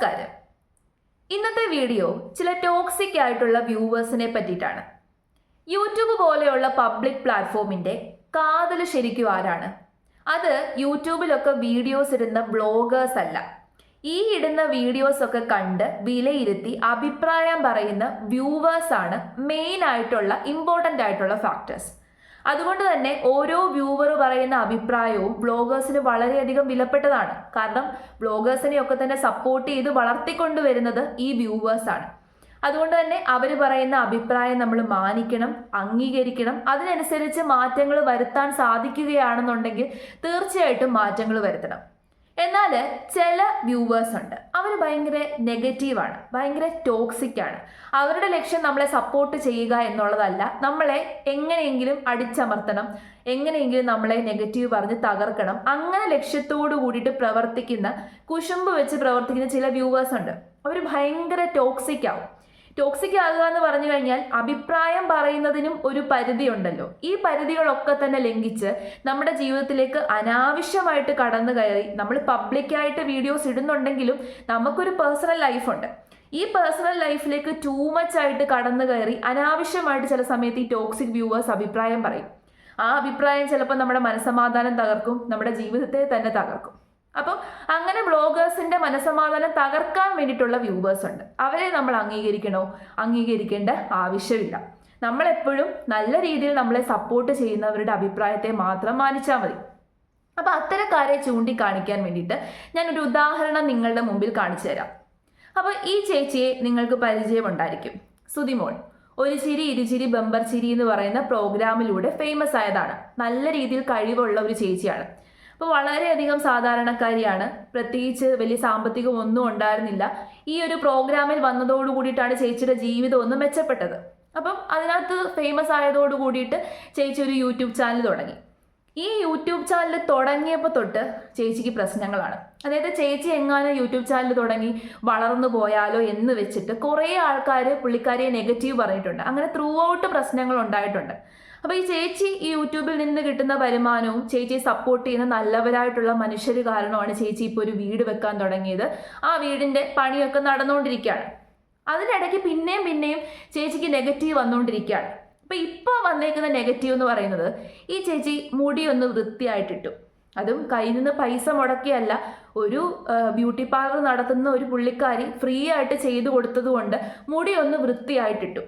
നമസ്കാരം. ഇന്നത്തെ വീഡിയോ ചില ടോക്സിക് ആയിട്ടുള്ള വ്യൂവേഴ്സിനെ പറ്റിയിട്ടാണ്. യൂട്യൂബ് പോലെയുള്ള പബ്ലിക് പ്ലാറ്റ്ഫോമിന്റെ കാതൽ ശരിക്കും ആരാണ്? അത് യൂട്യൂബിലൊക്കെ വീഡിയോസ് ഇടുന്ന ബ്ലോഗേഴ്സ് അല്ല. ഈ ഇടുന്ന വീഡിയോസ് ഒക്കെ കണ്ട് വിലയിരുത്തി അഭിപ്രായം പറയുന്ന വ്യൂവേഴ്സ് ആണ് മെയിൻ ആയിട്ടുള്ള ഇമ്പോർട്ടന്റ് ആയിട്ടുള്ള ഫാക്ടേഴ്സ് അതുകൊണ്ട് തന്നെ ഓരോ വ്യൂവർ പറയുന്ന അഭിപ്രായവും ബ്ലോഗേഴ്സിന് വളരെയധികം വിലപ്പെട്ടതാണ്. കാരണം ബ്ലോഗേഴ്സിനെ ഒക്കെ തന്നെ സപ്പോർട്ട് ചെയ്ത് വളർത്തിക്കൊണ്ടുവരുന്നത് ഈ വ്യൂവേഴ്സാണ് അതുകൊണ്ട് തന്നെ അവർ പറയുന്ന അഭിപ്രായം നമ്മൾ മാനിക്കണം അംഗീകരിക്കണം അതിനനുസരിച്ച് മാറ്റങ്ങൾ വരുത്താൻ സാധിക്കുകയാണെന്നുണ്ടെങ്കിൽ തീർച്ചയായിട്ടും മാറ്റങ്ങൾ വരുത്തണം. എന്നാൽ ചില വ്യൂവേഴ്സ് ഉണ്ട്. അവർ ഭയങ്കര നെഗറ്റീവാണ് ഭയങ്കര ടോക്സിക് ആണ്. അവരുടെ ലക്ഷ്യം നമ്മളെ സപ്പോർട്ട് ചെയ്യുക എന്നുള്ളതല്ല നമ്മളെ എങ്ങനെയെങ്കിലും അടിച്ചമർത്തണം എങ്ങനെയെങ്കിലും നമ്മളെ നെഗറ്റീവ് പറഞ്ഞ് തകർക്കണം. അങ്ങനെ ലക്ഷ്യത്തോടു കൂടിയിട്ട് പ്രവർത്തിക്കുന്ന കുശുമ്പ് വെച്ച് പ്രവർത്തിക്കുന്ന ചില വ്യൂവേഴ്സ് ഉണ്ട്. അവർ ഭയങ്കര ടോക്സിക് ആവും. ടോക്സിക് ആകുക എന്ന് പറഞ്ഞു കഴിഞ്ഞാൽ അഭിപ്രായം പറയുന്നതിനും ഒരു പരിധി ഉണ്ടല്ലോ ഈ പരിധികളൊക്കെ തന്നെ ലംഘിച്ച് നമ്മുടെ ജീവിതത്തിലേക്ക് അനാവശ്യമായിട്ട് കടന്നു കയറി നമ്മൾ പബ്ലിക്കായിട്ട് വീഡിയോസ് ഇടുന്നുണ്ടെങ്കിലും നമുക്കൊരു പേഴ്സണൽ ലൈഫുണ്ട് ഈ പേഴ്സണൽ ലൈഫിലേക്ക് ടൂ മച്ച് ആയിട്ട് കടന്നു കയറി അനാവശ്യമായിട്ട് ചില സമയത്ത് ഈ ടോക്സിക് വ്യൂവേഴ്സ് അഭിപ്രായം പറയും. ആ അഭിപ്രായം ചിലപ്പോൾ നമ്മുടെ മനസ്സമാധാനം തകർക്കും നമ്മുടെ ജീവിതത്തെ തന്നെ തകർക്കും. അപ്പം അങ്ങനെ ബ്ലോഗേഴ്സിന്റെ മനസ്സമാധാനം തകർക്കാൻ വേണ്ടിയിട്ടുള്ള വ്യൂവേഴ്സ് ഉണ്ട്. അവരെ നമ്മൾ അംഗീകരിക്കണോ? അംഗീകരിക്കേണ്ട ആവശ്യമില്ല. നമ്മളെപ്പോഴും നല്ല രീതിയിൽ നമ്മളെ സപ്പോർട്ട് ചെയ്യുന്നവരുടെ അഭിപ്രായത്തെ മാത്രം മാനിച്ചാൽ മതി. അപ്പോൾ അത്തരക്കാരെ ചൂണ്ടിക്കാണിക്കാൻ വേണ്ടിയിട്ട് ഞാനൊരു ഉദാഹരണം നിങ്ങളുടെ മുമ്പിൽ കാണിച്ചു തരാം. അപ്പോൾ ഈ ചേച്ചിയെ നിങ്ങൾക്ക് പരിചയമുണ്ടായിരിക്കും. സുതിമോൾ. ഒരു ചിരി ഇരുചിരി ബമ്പർ ചിരി എന്ന് പറയുന്ന പ്രോഗ്രാമിലൂടെ ഫേമസ് ആയതാണ്. നല്ല രീതിയിൽ കഴിവുള്ള ഒരു ചേച്ചിയാണ്. അപ്പോൾ വളരെയധികം സാധാരണക്കാരിയാണ്. പ്രത്യേകിച്ച് വലിയ സാമ്പത്തികം ഒന്നും ഉണ്ടായിരുന്നില്ല. ഈ ഒരു പ്രോഗ്രാമിൽ വന്നതോടു കൂടിയിട്ടാണ് ചേച്ചിയുടെ ജീവിതം ഒന്ന് മെച്ചപ്പെട്ടത്. അപ്പം അതിനകത്ത് ഫേമസ് ആയതോടു കൂടിയിട്ട് ചേച്ചി ഒരു യൂട്യൂബ് ചാനൽ തുടങ്ങി. ഈ യൂട്യൂബ് ചാനൽ തുടങ്ങിയപ്പോൾ തൊട്ട് ചേച്ചിക്ക് പ്രശ്നങ്ങളാണ്. അതായത് ചേച്ചി എങ്ങാനും യൂട്യൂബ് ചാനൽ തുടങ്ങി വളർന്നു പോയാലോ എന്ന് വെച്ചിട്ട് കുറേ ആൾക്കാർ പുള്ളിക്കാരിയെ നെഗറ്റീവ് പറഞ്ഞിട്ടുണ്ട്. അങ്ങനെ ത്രൂ ഔട്ട് പ്രശ്നങ്ങൾ ഉണ്ടായിട്ടുണ്ട്. അപ്പോൾ ഈ ചേച്ചി ഈ യൂട്യൂബിൽ നിന്ന് കിട്ടുന്ന വരുമാനവും ചേച്ചി സപ്പോർട്ട് ചെയ്യുന്ന നല്ലവരായിട്ടുള്ള മനുഷ്യർ കാരണമാണ് ചേച്ചി ഇപ്പോൾ ഒരു വീട് വെക്കാൻ തുടങ്ങിയത്. ആ വീടിന്റെ പണിയൊക്കെ നടന്നുകൊണ്ടിരിക്കുകയാണ് അതിനിടയ്ക്ക് പിന്നെയും പിന്നെയും ചേച്ചിക്ക് നെഗറ്റീവ് വന്നുകൊണ്ടിരിക്കുകയാണ് അപ്പൊ ഇപ്പോൾ വന്നേക്കുന്ന നെഗറ്റീവ് എന്ന് പറയുന്നത് ഈ ചേച്ചി മുടി ഒന്ന് വൃത്തിയായിട്ടിട്ടു. അതും കയ്യിൽ നിന്ന് പൈസ മുടക്കിയല്ല ഒരു ബ്യൂട്ടി പാർലർ നടത്തുന്ന ഒരു പുള്ളിക്കാരി ഫ്രീ ആയിട്ട് ചെയ്തു കൊടുത്തത് കൊണ്ട് മുടി ഒന്ന് വൃത്തിയായിട്ടിട്ടു.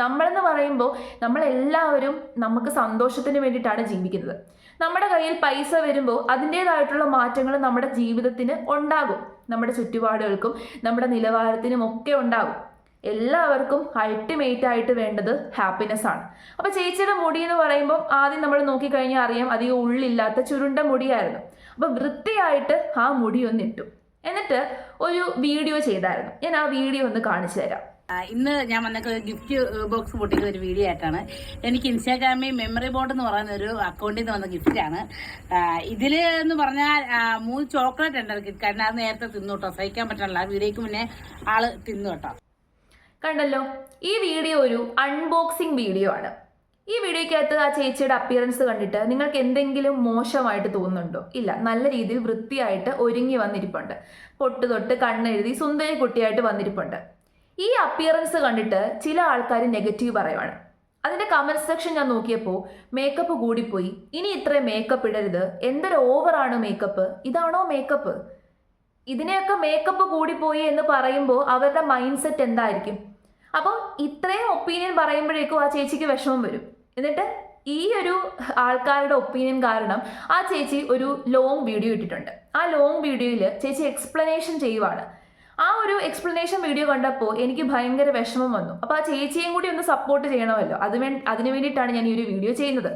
നമ്മളെന്ന് പറയുമ്പോൾ നമ്മളെല്ലാവരും നമുക്ക് സന്തോഷത്തിന് വേണ്ടിയിട്ടാണ് ജീവിക്കുന്നത്. നമ്മുടെ കയ്യിൽ പൈസ വരുമ്പോൾ അതിന്റേതായിട്ടുള്ള മാറ്റങ്ങൾ നമ്മുടെ ജീവിതത്തിന് ഉണ്ടാകും. നമ്മുടെ ചുറ്റുപാടുകൾക്കും നമ്മുടെ നിലവാരത്തിനും ഒക്കെ ഉണ്ടാകും. എല്ലാവർക്കും അൾട്ടിമേറ്റ് ആയിട്ട് വേണ്ടത് ഹാപ്പിനെസ് ആണ്. അപ്പൊ ചേച്ചിയുടെ മുടി എന്ന് പറയുമ്പോൾ ആദ്യം നമ്മൾ നോക്കിക്കഴിഞ്ഞാൽ അറിയാം അധികം ഉള്ളില്ലാത്ത ചുരുണ്ട മുടിയായിരുന്നു. അപ്പൊ വൃത്തിയായിട്ട് ആ മുടി ഒന്ന് ഇട്ടു. എന്നിട്ട് ഒരു വീഡിയോ ചെയ്തായിരുന്നു. ഞാൻ ആ വീഡിയോ ഒന്ന് കാണിച്ചു തരാം ഇന്ന് ഞാൻ വന്നൊക്കെ ഗിഫ്റ്റ് ബോക്സ് പൊട്ടിക്കുന്ന ഒരു വീഡിയോ ആയിട്ടാണ്. എനിക്ക് ഇൻസ്റ്റാഗ്രാമിൽ മെമ്മറി ബോർഡ് എന്ന് പറയുന്ന ഒരു അക്കൗണ്ടിൽ നിന്ന് വന്ന ഗിഫ്റ്റാണ് ഇതിൽ എന്ന് പറഞ്ഞാൽ മൂന്ന് ചോക്ലേറ്റ് ഉണ്ട് കാരണം അത് നേരത്തെ തിന്നു കേട്ടോ. സഹിക്കാൻ പറ്റണില്ല. വീഡിയോക്ക് മുന്നേ ആൾ തിന്നു കേട്ടോ. കണ്ടല്ലോ ഈ വീഡിയോ ഒരു അൺബോക്സിംഗ് വീഡിയോ ആണ്. ഈ വീഡിയോയ്ക്കകത്ത് ആ ചേച്ചിയുടെ അപ്പിയറൻസ് കണ്ടിട്ട് നിങ്ങൾക്ക് എന്തെങ്കിലും മോശമായിട്ട് തോന്നുന്നുണ്ടോ? ഇല്ല നല്ല രീതിയിൽ വൃത്തിയായിട്ട് ഒരുങ്ങി വന്നിരിപ്പുണ്ട്. പൊട്ട് തൊട്ട് കണ്ണെഴുതി സുന്ദരി കുട്ടിയായിട്ട് വന്നിരിപ്പുണ്ട്. ഈ അപ്പിയറൻസ് കണ്ടിട്ട് ചില ആൾക്കാർ നെഗറ്റീവ് പറയുവാണ്. അതിന്റെ കമന്റ് സെക്ഷൻ ഞാൻ നോക്കിയപ്പോൾ മേക്കപ്പ് കൂടിപ്പോയി. ഇനി ഇത്രയും മേക്കപ്പ് ഇടരുത്. എന്തൊരു ഓവറാണ് മേക്കപ്പ് ഇതാണോ മേക്കപ്പ് ഇതിനെയൊക്കെ മേക്കപ്പ് കൂടിപ്പോയി എന്ന് പറയുമ്പോൾ അവരുടെ മൈൻഡ് സെറ്റ് എന്തായിരിക്കും? അപ്പോൾ ഇത്രയും ഒപ്പീനിയൻ പറയുമ്പോഴേക്കും ആ ചേച്ചിക്ക് വിഷമം വരും. എന്നിട്ട് ഈ ഒരു ആൾക്കാരുടെ ഒപ്പീനിയൻ കാരണം ആ ചേച്ചി ഒരു ലോങ് വീഡിയോ ഇട്ടിട്ടുണ്ട്. ആ ലോങ് വീഡിയോയിൽ ചേച്ചി എക്സ്പ്ലനേഷൻ ചെയ്യുവാണ്. ആ ഒരു എക്സ്പ്ലനേഷൻ വീഡിയോ കണ്ടപ്പോൾ എനിക്ക് ഭയങ്കര വിഷമം വന്നു. അപ്പോൾ ആ ചേച്ചിയും കൂടി ഒന്ന് സപ്പോർട്ട് ചെയ്യണമല്ലോ. അത് വേ അതിനു വേണ്ടിയിട്ടാണ് ഞാൻ ഈ ഒരു വീഡിയോ ചെയ്യുന്നത്.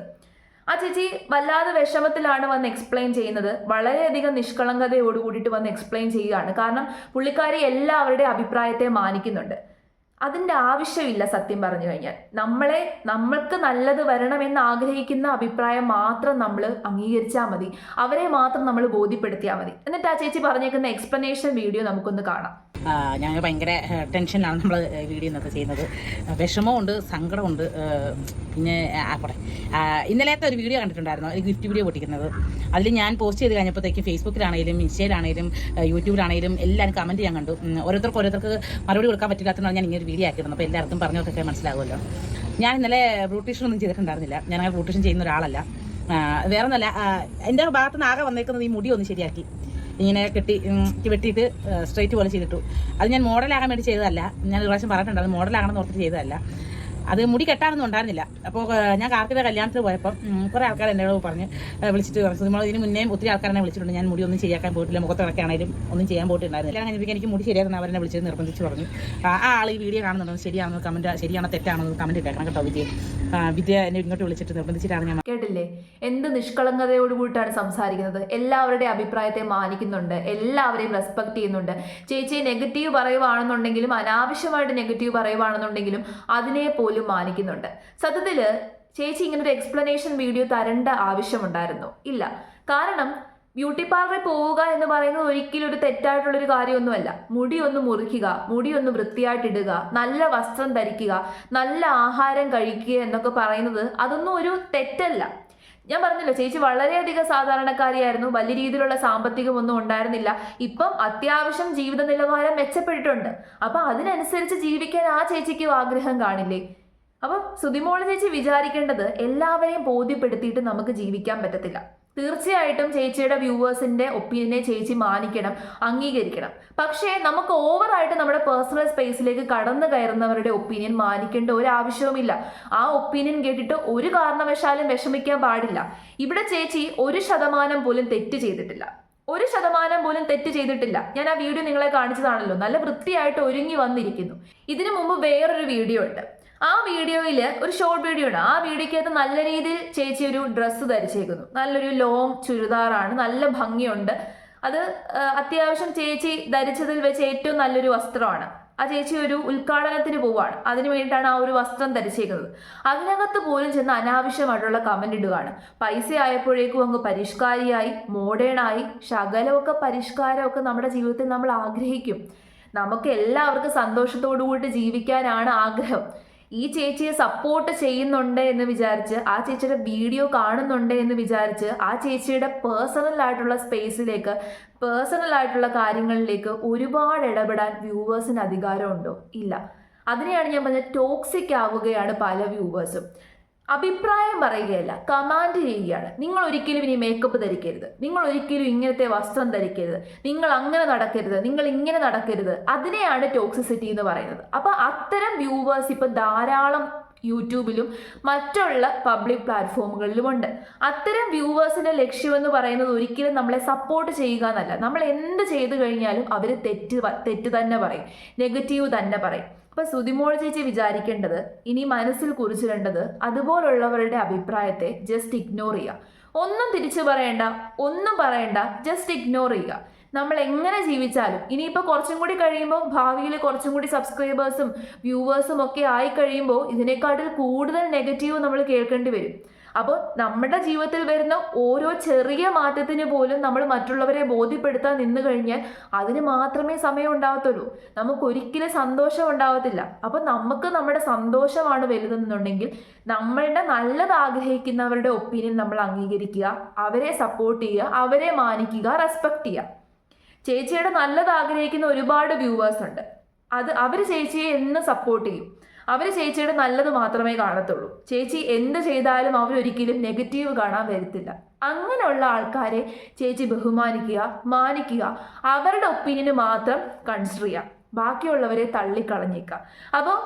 ആ ചേച്ചി വല്ലാതെ വിഷമത്തിലാണ് വന്ന് എക്സ്പ്ലെയിൻ ചെയ്യുന്നത്. വളരെയധികം നിഷ്കളങ്കതയോട് കൂടിയിട്ട് വന്ന് എക്സ്പ്ലെയിൻ ചെയ്യുകയാണ്. കാരണം പുള്ളിക്കാരി എല്ലാവരുടെ അഭിപ്രായത്തെ മാനിക്കുന്നുണ്ട്. അതിന്റെ ആവശ്യമില്ല സത്യം പറഞ്ഞു കഴിഞ്ഞാൽ. നമ്മളെ നമ്മൾക്ക് നല്ലത് വരണമെന്ന് ആഗ്രഹിക്കുന്ന അഭിപ്രായം മാത്രം നമ്മൾ അംഗീകരിച്ചാൽ മതി. അവരെ മാത്രം നമ്മൾ ബോധ്യപ്പെടുത്തിയാൽ മതി. എന്നിട്ട് ആ ചേച്ചി പറഞ്ഞേക്കുന്ന എക്സ്പ്ലനേഷൻ വീഡിയോ നമുക്കൊന്ന് കാണാം. ഞങ്ങൾ ഭയങ്കര ടെൻഷനാണ് നമ്മൾ വീഡിയോ ഇന്നത്തെ ചെയ്യുന്നത്. വിഷമമുണ്ട് സങ്കടമുണ്ട് പിന്നെ ആ ഇന്നലത്തെ ഒരു വീഡിയോ കണ്ടിട്ടുണ്ടായിരുന്നു. ഒരു ഗിഫ്റ്റ് വീഡിയോ പൊട്ടിക്കുന്നത്. അതിൽ ഞാൻ പോസ്റ്റ് ചെയ്ത് കഴിഞ്ഞപ്പോഴത്തേക്ക് ഫേസ്ബുക്കിലാണെങ്കിലും ഇൻസ്റ്റയിലാണെങ്കിലും യൂട്യൂബിലാണെങ്കിലും എല്ലാവരും കമന്റ് ചെയ്യാൻ കണ്ടു. ഓരോരുത്തർക്ക് ഓരോരുത്തർക്ക് മറുപടി കൊടുക്കാൻ പറ്റില്ലാത്തതാണ് ഞാൻ ഇങ്ങനെ വീഡിയോ ആക്കിയിരുന്നു അപ്പോൾ എല്ലാവർക്കും പറഞ്ഞവർക്കൊക്കെ മനസ്സിലാകുമല്ലോ. ഞാൻ ഇന്നലെ ബ്രൂട്ടീഷൻ ഒന്നും ചെയ്തിട്ടുണ്ടായിരുന്നില്ല. ഞാൻ അങ്ങനെ ബ്രൂട്ടീഷൻ ചെയ്യുന്ന ഒരാളല്ല. വേറെ ഒന്നല്ല എന്റെ ഭാഗത്ത് നിന്ന് ആകെ വന്നേക്കുന്നത് ഈ മുടി ഒന്ന് ശരിയാക്കി. ഇങ്ങനെ കെട്ടി വെട്ടിയിട്ട് സ്ട്രൈറ്റ് പോലെ ചെയ്തിട്ടു. അത് ഞാൻ മോഡലാകാൻ വേണ്ടി ചെയ്തതല്ല. ഞാൻ ഒരു പ്രാവശ്യം പറഞ്ഞിട്ടുണ്ടായിരുന്നു മോഡലാകണം എന്ന് ഓർത്തിട്ട് ചെയ്തതല്ല. അത് മുടി കെട്ടാനൊന്നും ഉണ്ടായിരുന്നില്ല. അപ്പോൾ ഞാൻ കാർത്തിക കല്യാണത്തിന് പോയപ്പോൾ കുറേ ആൾക്കാർ എന്നോട് പറഞ്ഞ് വിളിച്ചിട്ട് സുധിമോൾ ഇതിന് മുന്നേ ഒത്തിരി ആൾക്കാരെ വിളിച്ചിട്ടുണ്ട്. ഞാൻ മുടി ഒന്നും ചെയ്യാൻ പോയിട്ടില്ല. മുഖത്ത് കിടക്കാണെങ്കിലും ഒന്നും ചെയ്യാൻ പോയിട്ടുണ്ടായിരുന്നില്ല. അങ്ങനെ എനിക്ക് എനിക്ക് മുടി ശരിയായിരുന്നു അവരെന്നെ വിളിച്ചത് നിർബന്ധിച്ച് പറഞ്ഞു. ആ ആൾ ഈ വീഡിയോ കാണുന്നുണ്ടോ ശരിയാണെന്ന് കമന്റ് ശരിയാണോ തെറ്റാണോ കമന്റ് കേൾക്കണം കേട്ടോ വിദ്യ വിദ്യ എന്നെ ഇങ്ങോട്ട് വിളിച്ചിട്ട് നിർബന്ധിച്ചിട്ടാണ് ഞാൻ കേട്ടില്ലേ? എന്ത് നിഷ്കളങ്കതയോടുകൂടിയിട്ടാണ് സംസാരിക്കുന്നത്. എല്ലാവരുടെ അഭിപ്രായത്തെ മാനിക്കുന്നുണ്ട്. എല്ലാവരെയും റെസ്പെക്ട് ചെയ്യുന്നുണ്ട്. ചേച്ചി നെഗറ്റീവ് പറയുവാണെന്നുണ്ടെങ്കിലും അനാവശ്യമായിട്ട് നെഗറ്റീവ് പറയുവാണെന്നുണ്ടെങ്കിലും അതിനെ മാനിക്കുന്നുണ്ട്. സത്യത്തിൽ ചേച്ചി ഇങ്ങനെ ഒരു എക്സ്പ്ലനേഷൻ വീഡിയോ തരേണ്ട ആവശ്യമുണ്ടായിരുന്നു. ഇല്ല. കാരണം ബ്യൂട്ടി പാർലറിൽ പോവുക എന്ന് പറയുന്നത് ഒരിക്കലും ഒരു തെറ്റായിട്ടുള്ളൊരു കാര്യമൊന്നുമല്ല. മുടി ഒന്ന് മുറിക്കുക മുടി ഒന്ന് വൃത്തിയായിട്ടിടുക നല്ല വസ്ത്രം ധരിക്കുക നല്ല ആഹാരം കഴിക്കുക എന്നൊക്കെ പറയുന്നത് അതൊന്നും ഒരു തെറ്റല്ല. ഞാൻ പറഞ്ഞല്ലോ ചേച്ചി വളരെയധികം സാധാരണക്കാരിയായിരുന്നു. വലിയ രീതിയിലുള്ള സാമ്പത്തികമൊന്നും ഉണ്ടായിരുന്നില്ല. ഇപ്പം അത്യാവശ്യം ജീവിത നിലവാരം മെച്ചപ്പെട്ടിട്ടുണ്ട്. അപ്പം അതിനനുസരിച്ച് ജീവിക്കാൻ ആ ചേച്ചിക്ക് ആഗ്രഹം കാണില്ലേ? അപ്പം സുതിമോൾ ചേച്ചി വിചാരിക്കേണ്ടത് എല്ലാവരെയും ബോധ്യപ്പെടുത്തിയിട്ട് നമുക്ക് ജീവിക്കാൻ പറ്റത്തില്ല. തീർച്ചയായിട്ടും ചേച്ചിയുടെ വ്യൂവേഴ്സിന്റെ ഒപ്പീനിയനെ ചേച്ചി മാനിക്കണം അംഗീകരിക്കണം. പക്ഷേ നമുക്ക് ഓവറായിട്ട് നമ്മുടെ പേഴ്സണൽ സ്പേസിലേക്ക് കടന്നു കയറുന്നവരുടെ ഒപ്പീനിയൻ മാനിക്കേണ്ട ഒരു ആവശ്യവുമില്ല ആ ഒപ്പീനിയൻ കേട്ടിട്ട് ഒരു കാരണവശാലും വിഷമിക്കാൻ പാടില്ല. ഇവിടെ ചേച്ചി ഒരു ശതമാനം പോലും തെറ്റ് ചെയ്തിട്ടില്ല. ഒരു ശതമാനം പോലും തെറ്റ് ചെയ്തിട്ടില്ല. ഞാൻ ആ വീഡിയോ നിങ്ങളെ കാണിച്ചതാണല്ലോ. നല്ല വൃത്തിയായിട്ട് ഒരുങ്ങി വന്നിരിക്കുന്നു. ഇതിനു മുമ്പ് വേറൊരു വീഡിയോ ഉണ്ട്. ആ വീഡിയോയിൽ ഒരു ഷോർട്ട് വീഡിയോ ഉണ്ട്. ആ വീഡിയോക്കകത്ത് നല്ല രീതിയിൽ ചേച്ചി ഒരു ഡ്രസ്സ് ധരിച്ചേക്കുന്നു. നല്ലൊരു ലോങ് ചുരിദാറാണ്. നല്ല ഭംഗിയുണ്ട്. അത് അത്യാവശ്യം ചേച്ചി ധരിച്ചതിൽ വെച്ച് ഏറ്റവും നല്ലൊരു വസ്ത്രമാണ്. ആ ചേച്ചി ഒരു ഉദ്ഘാടനത്തിന് പോവാണ് അതിനു വേണ്ടിയിട്ടാണ് ആ ഒരു വസ്ത്രം ധരിച്ചേക്കുന്നത്. അതിനകത്ത് പോലും ചെന്ന് അനാവശ്യമായിട്ടുള്ള കമന്റ് ഇടുകയാണ്. പൈസ ആയപ്പോഴേക്കും അങ്ങ് പരിഷ്കാരിയായി മോഡേണായി ശകലമൊക്കെ പരിഷ്കാരമൊക്കെ നമ്മുടെ ജീവിതത്തിൽ നമ്മൾ ആഗ്രഹിക്കും. നമുക്ക് എല്ലാവർക്കും സന്തോഷത്തോടു കൂടി ജീവിക്കാനാണ് ആഗ്രഹം. ഈ ചേച്ചിയെ സപ്പോർട്ട് ചെയ്യുന്നുണ്ട് എന്ന് വിചാരിച്ച് ആ ചേച്ചിയുടെ വീഡിയോ കാണുന്നുണ്ട് എന്ന് വിചാരിച്ച് ആ ചേച്ചിയുടെ പേഴ്സണൽ ആയിട്ടുള്ള സ്പേസിലേക്ക് പേഴ്സണൽ ആയിട്ടുള്ള കാര്യങ്ങളിലേക്ക് ഒരുപാട് ഇടപെടാൻ വ്യൂവേഴ്സിന് അധികാരമുണ്ടോ? ഇല്ല. അതിനെയാണ് ഞാൻ പറഞ്ഞത് ടോക്സിക് ആവുകയാണ് പല വ്യൂവേഴ്സും അഭിപ്രായം പറയുകയല്ല കമാൻഡ് ചെയ്യുകയാണ്. നിങ്ങൾ ഒരിക്കലും ഇനി മേക്കപ്പ് ധരിക്കരുത്. നിങ്ങൾ ഒരിക്കലും ഇങ്ങനത്തെ വസ്ത്രം ധരിക്കരുത്. നിങ്ങൾ അങ്ങനെ നടക്കരുത്. നിങ്ങൾ ഇങ്ങനെ നടക്കരുത്. അതിനെയാണ് ടോക്സിസിറ്റി എന്ന് പറയുന്നത്. അപ്പൊ അത്തരം വ്യൂവേഴ്സ് ഇപ്പൊ ധാരാളം യൂട്യൂബിലും മറ്റുള്ള പബ്ലിക് പ്ലാറ്റ്ഫോമുകളിലും ഉണ്ട് അത്തരം വ്യൂവേഴ്സിന്റെ ലക്ഷ്യമെന്ന് പറയുന്നത് ഒരിക്കലും നമ്മളെ സപ്പോർട്ട് ചെയ്യുക എന്നല്ല. നമ്മൾ എന്ത് ചെയ്തു കഴിഞ്ഞാലും അവർ തെറ്റ് തെറ്റ് തന്നെ പറയും. നെഗറ്റീവ് തന്നെ പറയും. അപ്പൊ സുതിമോൾ ചേച്ചി വിചാരിക്കേണ്ടത് ഇനി മനസ്സിൽ കുറിച്ചിടേണ്ടത് അതുപോലുള്ളവരുടെ അഭിപ്രായത്തെ ജസ്റ്റ് ഇഗ്നോർ ചെയ്യുക. ഒന്നും തിരിച്ചു പറയണ്ട ഒന്നും പറയണ്ട ജസ്റ്റ് ഇഗ്നോർ ചെയ്യുക. നമ്മൾ എങ്ങനെ ജീവിച്ചാലും ഇനിയിപ്പോൾ കുറച്ചും കൂടി കഴിയുമ്പോൾ ഭാവിയിൽ കുറച്ചും കൂടി സബ്സ്ക്രൈബേഴ്സും വ്യൂവേഴ്സും ഒക്കെ ആയി കഴിയുമ്പോൾ ഇതിനേക്കാട്ടിൽ കൂടുതൽ നെഗറ്റീവ് നമ്മൾ കേൾക്കേണ്ടി വരും. അപ്പോൾ നമ്മുടെ ജീവിതത്തിൽ വരുന്ന ഓരോ ചെറിയ മാറ്റത്തിന് പോലും നമ്മൾ മറ്റുള്ളവരെ ബോധ്യപ്പെടുത്താൻ നിന്ന് കഴിഞ്ഞാൽ അതിന് മാത്രമേ സമയം ഉണ്ടാകത്തുള്ളൂ നമുക്ക് ഒരിക്കലും സന്തോഷം ഉണ്ടാകത്തില്ല അപ്പോൾ നമുക്ക് നമ്മുടെ സന്തോഷമാണ് വലുതെന്നുണ്ടെങ്കിൽ നമ്മളുടെ നല്ലത് ആഗ്രഹിക്കുന്നവരുടെ ഒപ്പീനിയൻ നമ്മൾ അംഗീകരിക്കുക അവരെ സപ്പോർട്ട് ചെയ്യുക അവരെ മാനിക്കുക റെസ്പെക്ട് ചെയ്യുക. ചേച്ചിയുടെ നല്ലത് ആഗ്രഹിക്കുന്ന ഒരുപാട് വ്യൂവേഴ്സ് ഉണ്ട്. അത് അവർ ചേച്ചിയെ എന്ന് സപ്പോർട്ട് ചെയ്യും. അവർ ചേച്ചിയുടെ നല്ലത് മാത്രമേ കാണത്തുള്ളൂ. ചേച്ചി എന്ത് ചെയ്താലും അവരൊരിക്കലും നെഗറ്റീവ് കാണാൻ വരത്തില്ല. അങ്ങനെയുള്ള ആൾക്കാരെ ചേച്ചി ബഹുമാനിക്കുക മാനിക്കുക അവരുടെ ഒപ്പീനിയന് മാത്രം കൺസിഡർ ചെയ്യുക. ബാക്കിയുള്ളവരെ തള്ളിക്കളഞ്ഞേക്കുക. അപ്പോൾ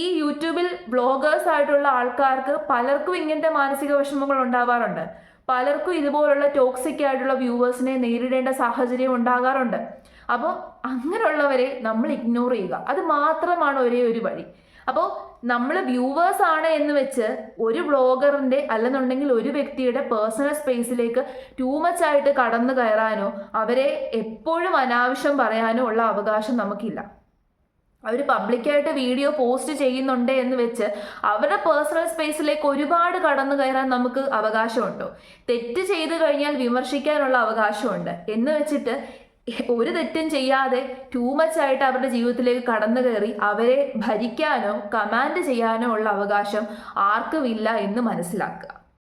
ഈ യൂട്യൂബിൽ ബ്ലോഗേഴ്സ് ആയിട്ടുള്ള ആൾക്കാർക്ക് പലർക്കും ഇങ്ങനത്തെ മാനസിക വിഷമങ്ങൾ ഉണ്ടാവാറുണ്ട്. പലർക്കും ഇതുപോലുള്ള ടോക്സിക് ആയിട്ടുള്ള വ്യൂവേഴ്സിനെ നേരിടേണ്ട സാഹചര്യം ഉണ്ടാകാറുണ്ട്. അപ്പോൾ അങ്ങനെയുള്ളവരെ നമ്മൾ ഇഗ്നോർ ചെയ്യുക. അത് മാത്രമാണ് ഒരേ ഒരു വഴി. അപ്പോൾ നമ്മൾ വ്യൂവേഴ്സ് ആണ് എന്ന് വെച്ച് ഒരു ബ്ലോഗറിന്റെ അല്ലെന്നുണ്ടെങ്കിൽ ഒരു വ്യക്തിയുടെ പേഴ്സണൽ സ്പേസിലേക്ക് ടൂ മച്ച് ആയിട്ട് കടന്നു കയറാനോ അവരെ എപ്പോഴും അനാവശ്യം പറയാനോ ഉള്ള അവകാശം നമുക്കില്ല. അവർ പബ്ലിക്കായിട്ട് വീഡിയോ പോസ്റ്റ് ചെയ്യുന്നുണ്ട് എന്ന് വെച്ച് അവരുടെ പേഴ്സണൽ സ്പേസിലേക്ക് ഒരുപാട് കടന്നു കയറാൻ നമുക്ക് അവകാശമുണ്ടോ? തെറ്റ് ചെയ്തു കഴിഞ്ഞാൽ വിമർശിക്കാനുള്ള അവകാശമുണ്ട്. എന്ന് വെച്ചിട്ട് ഒരു തെറ്റും ചെയ്യാതെ ടൂ മച്ച് ആയിട്ട് അവരുടെ ജീവിതത്തിലേക്ക് കടന്നു കയറി അവരെ ഭരിക്കാനോ കമാൻഡ് ചെയ്യാനോ ഉള്ള അവകാശം ആർക്കുമില്ല എന്ന് മനസ്സിലാക്കുക.